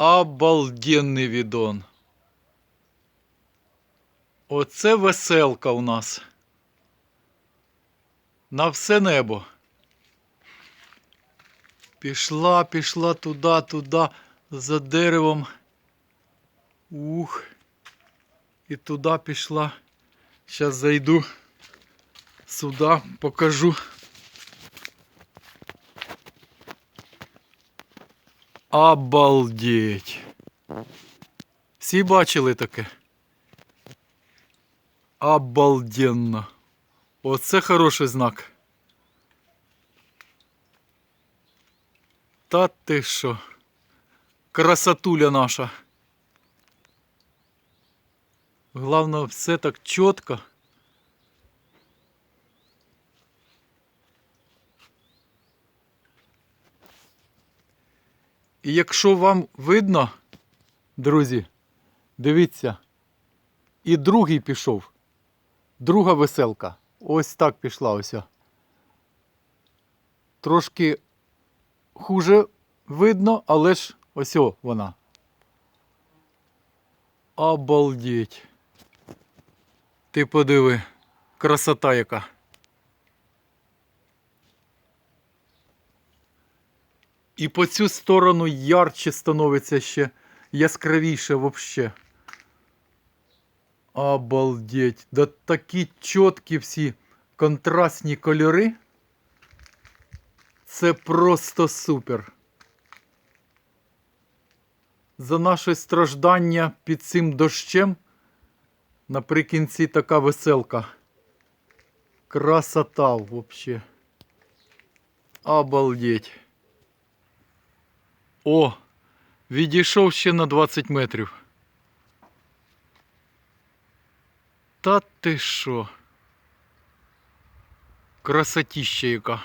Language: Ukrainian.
Обалденний відон. Оце веселка у нас. На все небо. Пішла, пішла туди, туди, за деревом. Ух. І туди пішла. Зараз зайду сюди, покажу. Обалдеть. Всі бачили таке? Обалденно. Оце хороший знак. Та ти що? Красотуля наша. Главное, все так чітко. І якщо вам видно, друзі, дивіться, і другий пішов. Друга веселка. Ось так пішла ось. Трошки хуже видно, але ж ось вона. Обалдеть. Ти подиви, красота яка. І по цю сторону ярче становиться ще яскравіше вообще. Обалдеть. Да такі чіткі всі контрастні кольори. Це просто супер. За наше страждання під цим дощем наприкінці така веселка. Красота вообще. Обалдеть. О, відійшов ще на 20 метрів. Та ти що? Красотіща яка.